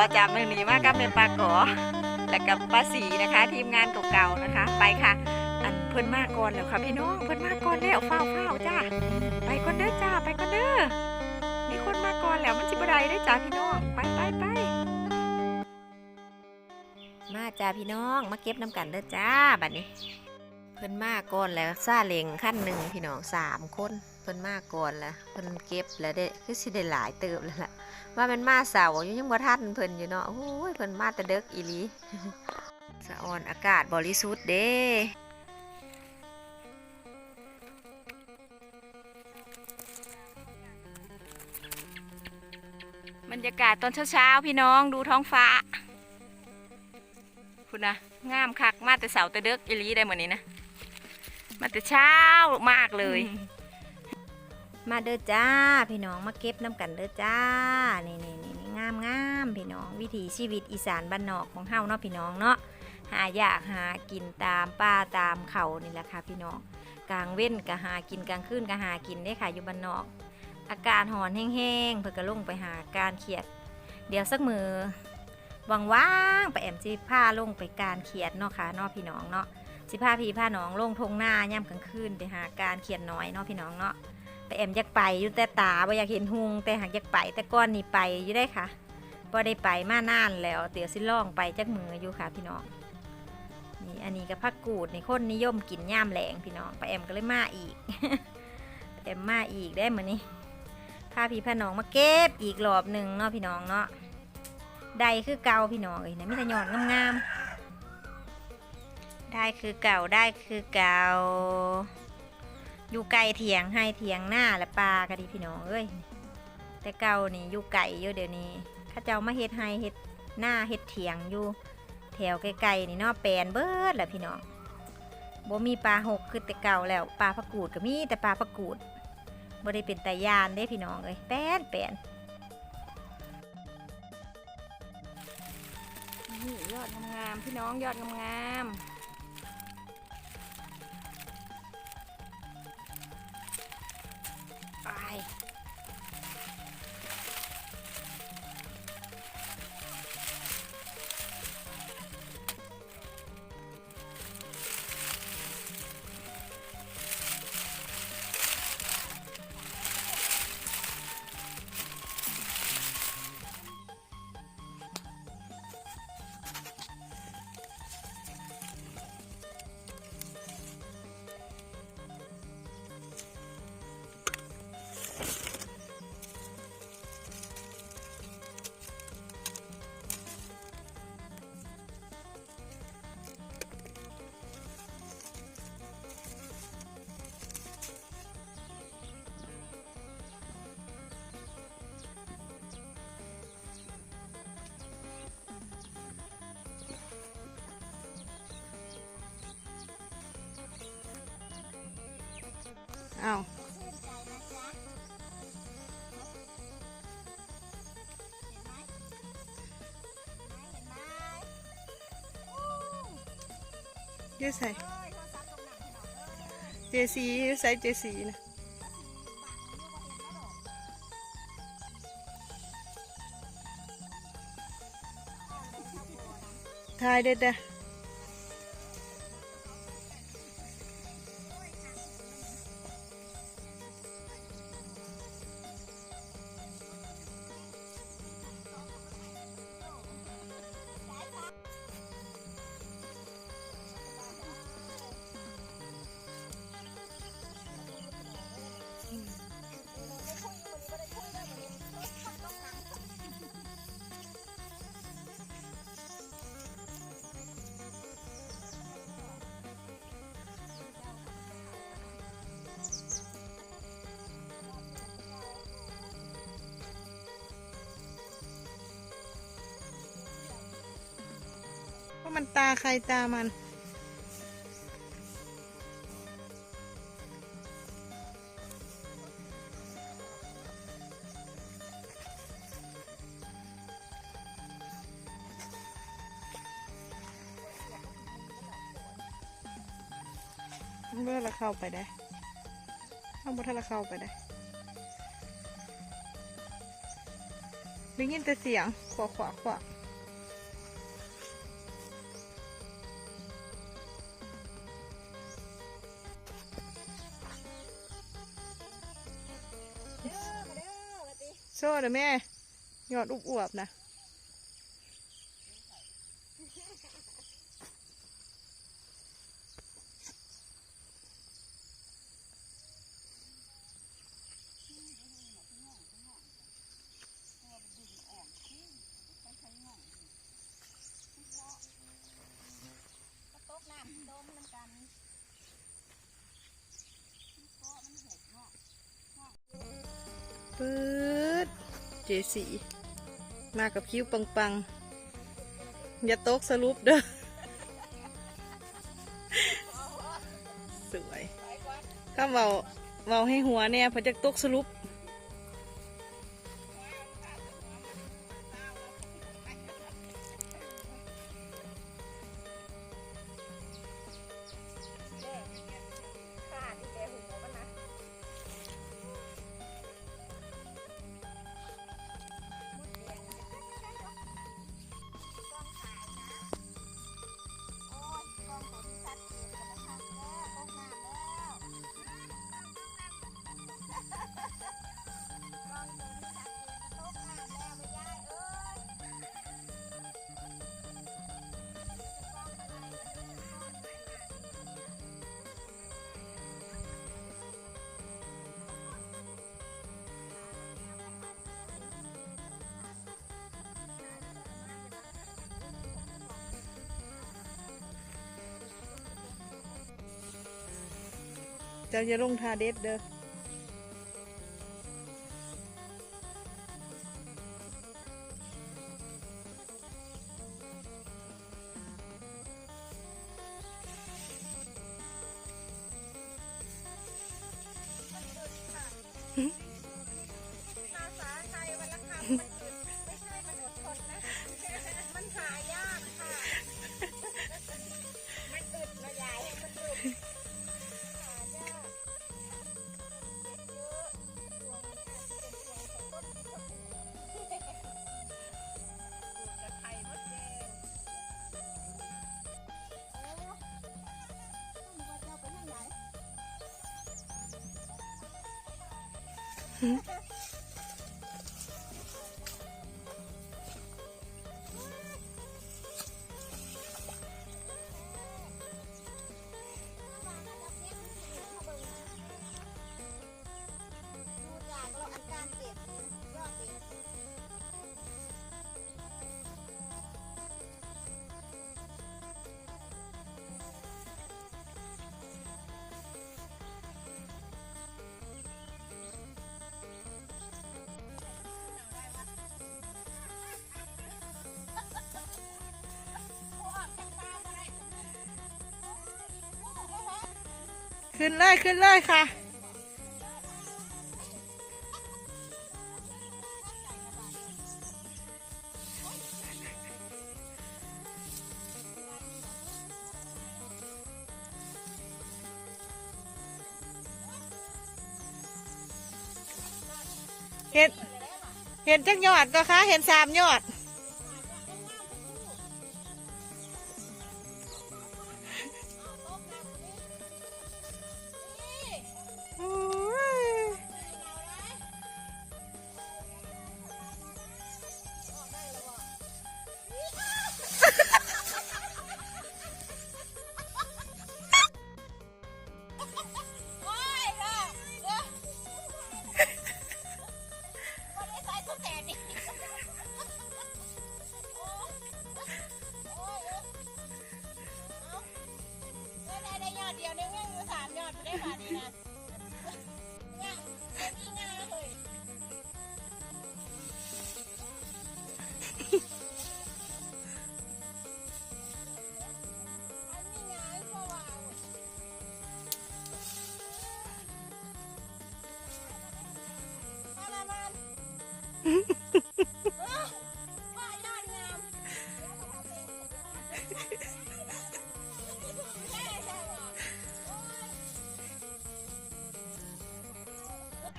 มือนี้มากับแม่ปลากอและกับป้าสีนะคะ ทีมงานเก่าๆนะคะ ไปค่ะ อันเพิ่นมาก่อนแล้วค่ะพี่น้องเพิ่นมาก่อนแล้วเฝ้าเฝ้าจ้าไปก่อนเด้อจ้าไปก่อนเด้อมีคนมาก่อนแล้วมันสิบ่ได้เด้จ้าพี่น้องไปไปไปมาจ้าพี่น้องมาเก็บน้ำกันเด้อจ้าบัดนี้ เพิ่นมาก่อนแล้วซาเลงขั้นหนึ่งพี่น้องสามคน เพิ่นมาก่อนแล้วเพิ่นเก็บแล้วได้คือสิได้หลายเติบแล้วล่ะ ว่ามันมาเสาร์อยู่ยังบ่ทันเพิ่นอยู่เนาะโอ้ยเพิ่นมาแต่เด็กอีหลีสะออนอากาศบริสุทธิ์เด้บรรยากาศตอนเช้าๆพี่น้องดูท้องฟ้า คุณนะงามคักมาแต่เสาร์แต่เด็กอีหลีได้เหมือนนี้นะ มาแต่เช้ามากเลย มาเด้อจ้า พี่น้องมาเก็บน้ำกันเด้อจ้านี่นี่นี่นี่งามงามพี่น้อง วิถีชีวิตอีสานบ้านนอกของเฮาเนาะพี่น้องเนาะหาอยากหากินตามป่าตามเขานี่แหละค่ะพี่น้องกลางเว้นก็หากินกลางคืนก็หากินได้ค่ะอยู่บ้านนอก อากาศหอนแห้งๆเพื่อก็ลงไปหาการเขียด เดี๋ยวสักมือว่างๆไปแอมสิผ้าลงไปการเขียดเนาะค่ะเนาะพี่น้องเนาะสิผ้าพี่ผ้าน้องลงทงหน้าย่ำกลางคืนไปหาการเขียดน้อยเนาะพี่น้องเนาะ ไปแอมอยากไปอยู่แต่ตาบ่อยากเห็นหุงแต่หากอยากไป แต่ก้อนนี่ไปอยู่ได้ค่ะบ่ได้ไปมานานแล้วเตี๋ยวสิล่องไปจักมืออยู่ค่ะพี่น้องนี่อันนี้ก็ผักกูดนี่คนนิยมกินย่ามแหลงพี่น้องไปแอมก็เลยมาอีกแอมมาอีกได้เหมือนนี้พาพี่พาน้องมาเก็บอีกรอบหนึ่งเนาะพี่น้องเนาะได้คือเก่าพี่น้องเลยนะมิตรยอดงามๆได้คือเก่าได้คือเก่า อยู่ไกลเถียงให้เถียงหน้าและปลาก็ดีพี่น้องเอ้ยแต่เก่านี่อยู่ไก่อยู่เดี๋ยวนี้ข้าเจ้ามาเฮ็ดให้เฮ็ดหน้าเฮ็ดเถียงอยู่แถวไกลๆนี่เนาะแปลนเบิดแหละพี่น้องบ่มีปลาหกคือแต่เก่าแล้วปลาพักกูดก็มีแต่ปลาพักกูดบ่ได้เป็นตายานได้พี่น้องเอ้ยแป้นแปลนยอดงามๆพี่น้องยอดงามๆ อ้าวยืดใส่ เจสียืดใส่เจสีนะทายเด็ดเด้ามันตาใครตามัน เมื่อเราเข้าไปได้เอาบุทเราเข้าไปได้ได้ยินแต่เสียงขวาขวาขวา โซ่เด้อแม่ ยอดอุบอวบนะปื๊ด เจสีมากับคิ้วปังๆ อย่าตกสรุปเด้อ สวยข้าเบาเบาให้หัวเนี่ยเพอจะตกสรุป เจ้าจะลงทาเด็ดเด้อ ดู ขึ้นเลยขึ้นเลยค่ะ เห็นเห็นจักยอดก็คะ เห็นสามยอด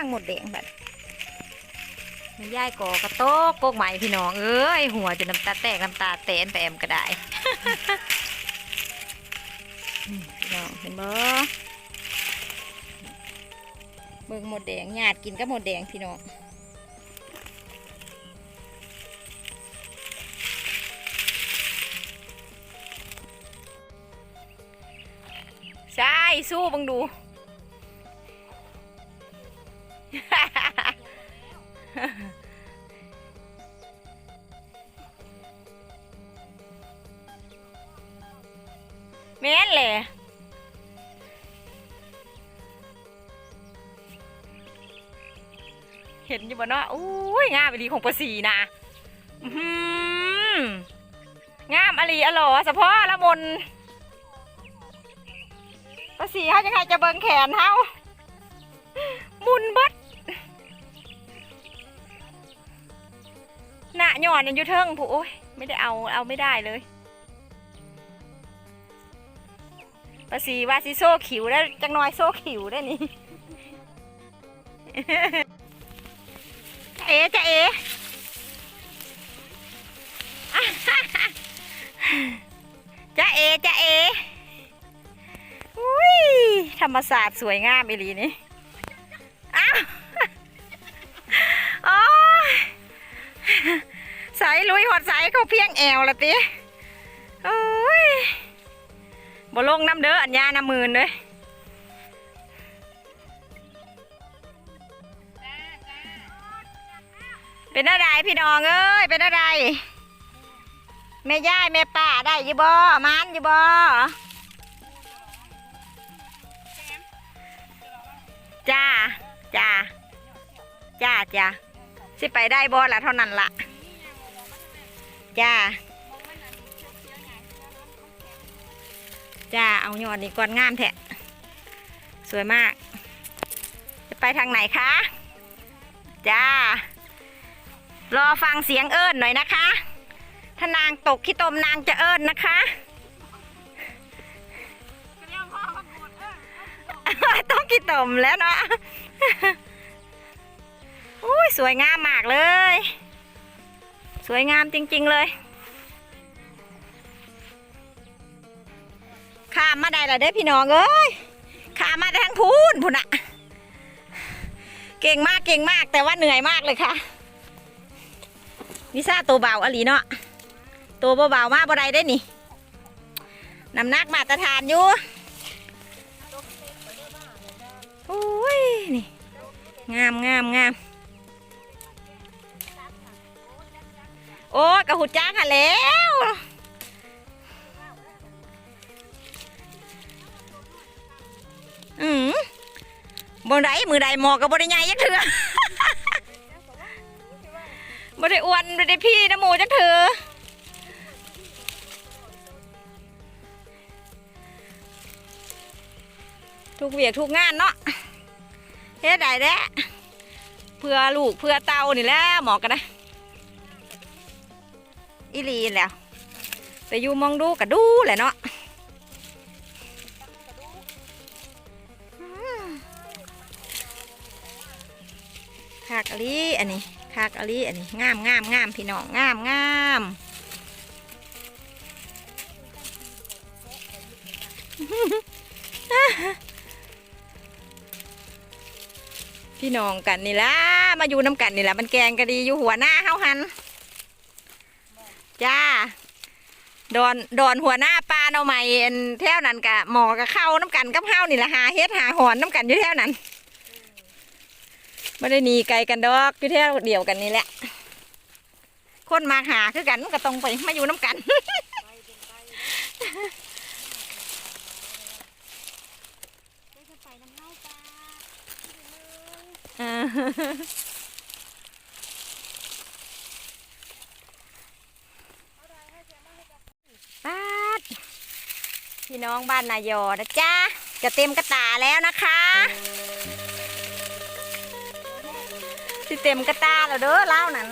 ผักกูดทั้งหมดแดงแบบยายก่อกระโตกโกกใหม่พี่น้อง เอ้ย หัวจะน้ำตาแตกน้ำตาแตนแปมก็ได้อืมพี่น้องเห็นบ่เบิ่งหมดแดงหยาดกินกับหมดแดงพี่น้องใช่สู้บังดู แม่นแหละเห็นอยู่บ่เนาะอุ้ยงามอลีของปะสีนะงามอลีอหลอสะพอละมนภาษีเขาจะใครจะเบิงแขนเฮา หน้าหย่อนยังอยู่เทิงผู้โอ้ยไม่ได้เอาเอาไม่ได้เลยภาษีว่าสิโซ่ขิวได้จังน้อยโซ่ขิวได้นี่จะเอจะเอจะเอจะเอ๋อุ้ยธรรมศาสตร์สวยงามอีหลีนี่อ้าวโอ้ย สายลุยหอดสายเขาเพียงแอวละติโอ้ยบ่ลงน้ำเด้ออัญญาน้ำมืนเลยเป็นอะไรพี่น้องเอ้ยเป็นอะไรแม่ย่ายแม่ป้าได้ยี่บ่มันยี่บ่จ้าจ้าจ้าจ้าสิไปได้บอละเท่านั้นละ จ้าจ้าเอายอดนี่ก่อนงามแทะสวยมาก จะไปทางไหนคะจ้ารอฟังเสียงเอิญหน่อยนะคะ ถ้านางตกขี้ตมนางจะเอิญนะคะต้องกี่ตมแล้วเนาะอุ้ยสวยงามมากเลย วยงามจริง ๆ เลย ข้ามมาได้ละเด้พี่น้องเอ้ย ข้ามมาทางพูนพุ่นอะเก่งมากเก่งมากแต่ว่าเหนื่อยมากเลยค่ะวิซ่าตัวเบาอลีเนาะตัวเบาๆมากบ่ได้ได้นี่น้ำหนักมาตรฐานอยู่โอ้ยนี่งามงามงาม โอ้ยกระหุดจ้างค่ะแล้วอืมบนไดมือใดหมอกับบนใหญ่ยักเถื่อบนได้อ้วนบนได้พี่นะหมูจักเถื่อทุกเวียกทุกงานเนาะเฮ็ดได้แด้เพื่อลูกเพื่อเตานี่แหละหมอกันนะ อีลีแล้วไปอยู่มองดูกะดูแหละเนาะคากอะลีอันนี้คากอะลีอันนี้งามงามงามพี่น้องงามงามพี่น้องกันนี่ละมาอยู่น้ำกันนี่ละมันแกงก็ดีอยู่หัวหน้าเฮาหัน จ้าดอนดอนหัวหน้าปลาเอาใหม่แถวนั้นกะหมอกะเข้าน้ำกันกับเฮานี่ละหาเฮ็ดหาหอนน้ำกันอยู่แถวนั้นไม่ได้หนีไกลกันดอกอยู่แถวเดียวกันนี่แหละ คนมาหาคือกันมันก็ต้องไปมาอยู่น้ำกันเออป้าด พี่น้องบ้านนายอนะจ๊ะจะเต็มกระตาแล้วนะคะสิเต็มกระตาแล้วเด้อเล่านั้น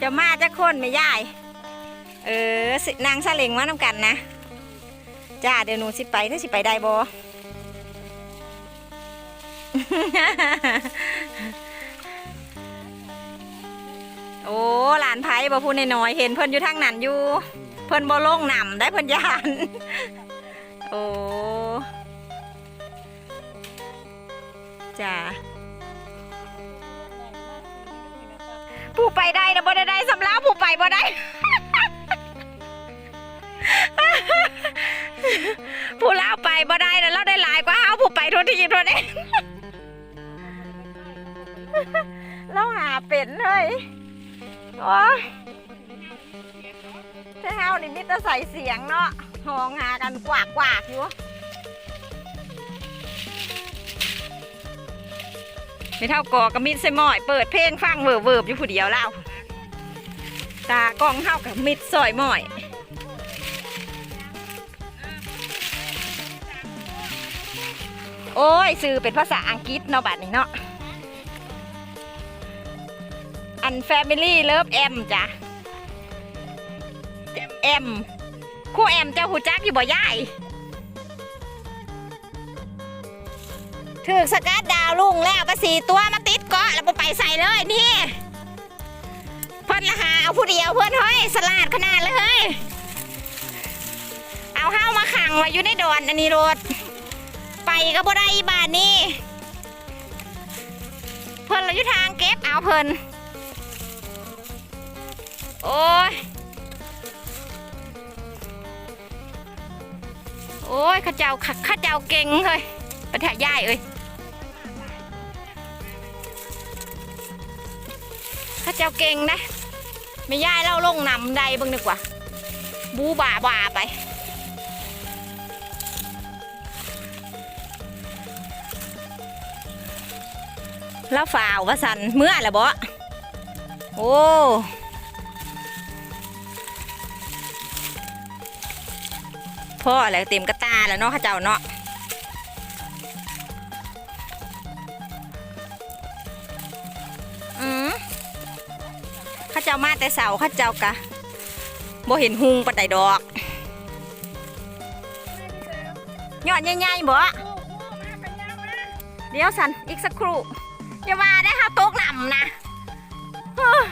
จะมาจะคนไม่ย่ายเออสินางซาเล็งมาน้ำกันนะจ้าเดี๋ยวหนูสิไปถ้าสิไปได้บ่โอ้หลานไผ่บ่พูดน้อยๆเห็นเพิ่นอยู่ทางนั้นอยู่ เพิ่นบ่ลงนำได้เพิ่นยานโอ้จ้าผู้ไปได้นะบ่ได้ได้สำหรับผู้ไปบ่ได้ ผู้เล่าไปบ่ได้นะเราได้หลายกว่าเฮาผู้ไปทุกทีทุกเองเราหาเป็นเลยโอ้ ยถ้าเฮานี่มิตรใส่เสียงเนาะหองหากันกวากกวากอยู่ไม่เท่ากอกับมิดใส่หมอยเปิดเพลงฟังเวิร์บเวิร์บอยู่ผู้เดียวแล้วตากล้องเท่ากับมิดซอยหมอยโอ้ยสื่อเป็นภาษาอังกฤษเนาะบัดนี้เนาะอัน Family Love M จ้ะ เอ็มครู่แอมเจ้าหูจักอยู่บ่ย่ายถึกสกัดดาวลุงแล้วก็สีตัวมาติดเกาะแล้วไปใส่เลยนี่เพิ่นละหาเอาผู้เดียวเพิ่อนเฮ้ยสลาดขนาดเลยเฮ้ยเอาห้ามาขังไว้อยู่ในดอนอันนี้รถไปก็บ่ได้อีบานนี่เพิ่นเราอยู่ทางเก็บเอาเพิ่นโอ้ย โอ้ยข้าเจ้าข้าข้าเจ้าเก่งเลยประทะย่ายเอ้ยข้าเจ้าเก่งนะไม่ย่ายเล่าลงนำใดบิ่งดีกว่า บูบ่าบ่าไปแล้วฝ่าวว่าสันเมื่อละบ่โอ้พ่ออะไรเต็มกระาแล้วเนาะข้าเจ้าเนาะอืมข้าเจ้ามาแต่เสาข้าเจ้ากะบ่เห็นหุงปะไดดอกยอดใหญ่ๆบ่เดี๋ยวสันอีกสักครู่อย่ามาได้ค่ะโต๊ะหนำนะเฮ้อ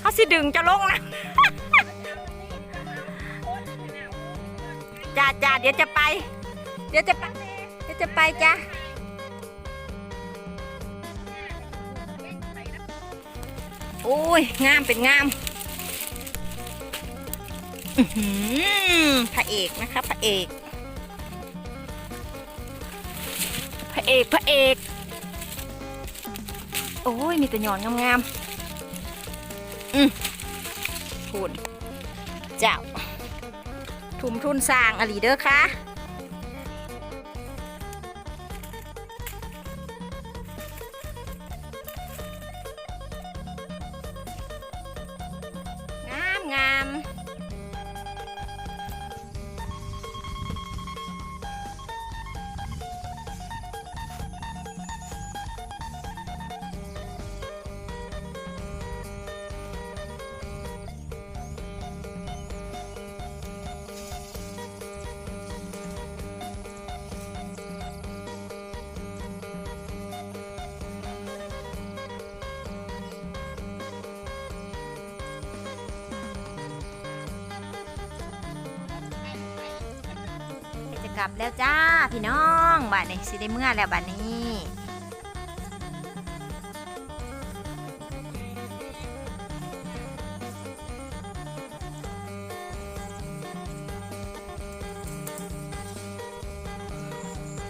เขาสิดึงจะลงนะ จ้าจ้าเดี๋ยวจะไป เดี๋ยวจะไปเดี๋ยวจะไปจ้าโอ้ยงามเป็นงามพระเอกนะคะพระเอกพระเอกพระเอก โอ้ยมีแต่หย่อนงามๆอืมพูดเจ้า ทุ่มทุนสร้างอลีเด้อค่ะ กลับแล้วจ้าพี่น้องบ้านนี้สิได้เมื่อแล้วบ้านนี้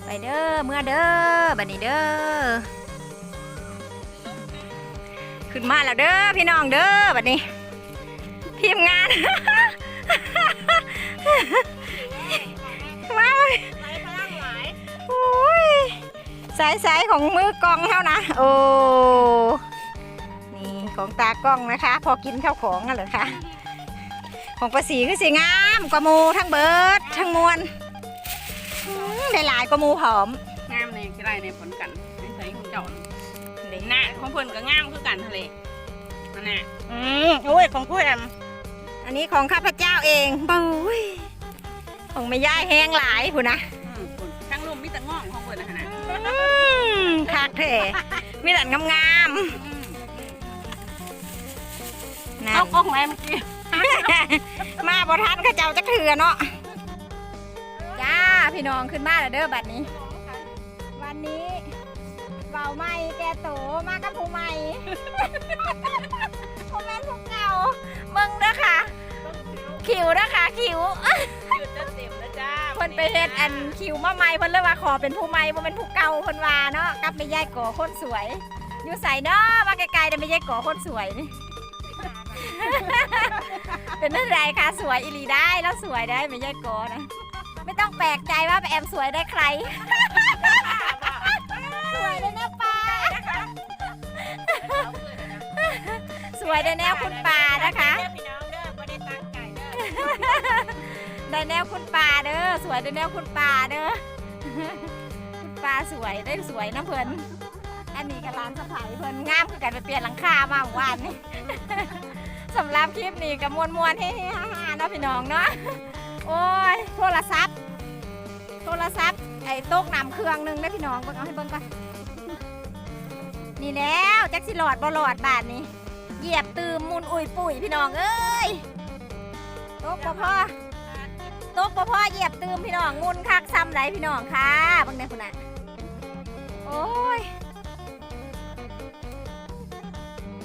ไปเด้อเมื่อเด้อบัดนี้เด้อขึ้นมาแล้วเด้อพี่น้องเด้อบัดนี้ทีมงาน สายสายของมือกล้องเท่านะ โอ้นี่ของตากล้องนะคะ พอกินข้าวของกันเหรอคะของประสีคือสีงามกว่าหมูทั้งเบิดทั้งมวลอืมได้หลายกว่าหมูผอมงามในที่ไรในผลกันในใส่ของเจาะหน้าของเพิ่นก็งามคือกันทะเลนั่นน่ะอืมโอ้ยของผู้แอมอันนี้ของข้าพเจ้าเองปุ้ยของไม่ย่ายแห้งหลายผู้นะอืมพุ่นทั้งลุมมีแต่ง่องของเพิ่นนะ ขนาดอืมคักเถมีแต่งามๆนั่นเอากล้องแม่เมื่อกี้มาบ่ทันเขาเจ้าจะเถื่อเนาะจ้าพี่น้องขึ้นมาแล้วเด้อบัดนี้ วันนี้เบาใหม่แกโตมากับผู้ใหม่ผู้แม่นผู้เก่าเบิ่งเด้อค่ะคิวเด้อค่ะคิวจุดจะเต็มแล้วจ้าเพิ่นไปเฮ็ดอันคิวมาใหม่เพิ่นเลยว่าขอเป็นผู้ใหม่บ่เป็นผู้เก่าเพิ่นว่าเนาะกับแม่ยายก่อคนสวย อยู่ใส่เนาะมาไกลๆแต่แม่ยายก่อคนสวยนี่เป็นอะไรคะสวยอีหลีได้แล้วสวยได้แม่ยายก่อนะไม่ต้องแปลกใจว่าแอมสวยได้ใครสวยได้แนวปลาสวยได้แนวคุณปลานะคะ ได้แนวคุณป่าเด้อสวยได้แนวคุณป่าเด้อคุณป่าสวยได้สวยนะเพิ่นอันนี้ก็ร้านสะพายเพิ่นงามคือกันไปเปลี่ยนหลังคามาเมื่อวานนี่สำหรับคลิปนี้ก็มวนมวนๆเฮ้ๆฮ่าๆเนาะพี่น้องเนาะโอ้ยโทรศัพท์ โทรศัพท์ไอ้โต๊ะนำเครื่องหนึงนะพี่น้องเบิ่งเอาให้เบิ่งก่อนนี่แล้วแจักสิหลอดบ่หลอดบาทนี้เหยียบตืมมุนอุ่ยปุ๋ยพี่น้องเอ้ยโต๊ะบ่พอ ตกบ่พ่อเหยียบตืมพี่น้องงุนคักซ้ำไรพี่น้องค่ะบังในคุณน่ะโอ้ย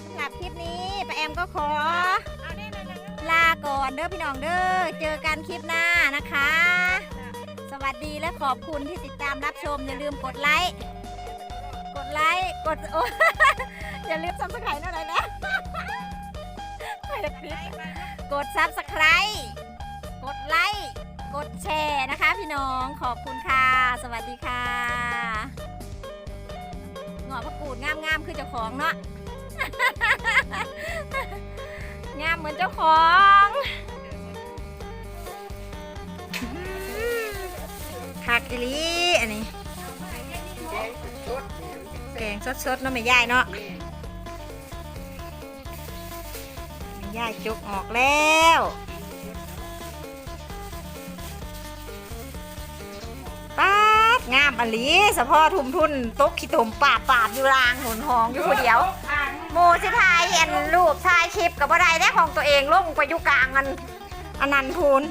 สำหรับคลิปนี้ป้าแอมก็ขอ ลาก่อนเด้อพี่น้องเด้อเจอกันคลิปหน้านะคะ สวัสดีและขอบคุณที่ติดตามรับชม อย่าลืมกดไลค์กดไลค์กดโอ้อย่าลืมซับสไครต์หน่อยนะไม่ได้ปิดกดซับสไครต์ ไลค์ กดแชร์นะคะ พี่น้องขอบคุณค่ะ สวัสดีค่ะหงอพระกูดงามๆคือเจ้าของเนาะงามเหมือนเจ้าของผักอีหลีอันนี้ แกงสดๆเนาะไม่ย่ายเนาะไม่ย่ายจุกออกแล้ว ป๊าดงามอลีสะพอทุ่มทุนตกขี้ตมปาบปาบอยู่รางหนหองอยู่คนเดียวโมสิทายเห็นรูปทายคลิปกับบ่ไรได้ของตัวเองลงไปอยู่กลางมันอันนันพูน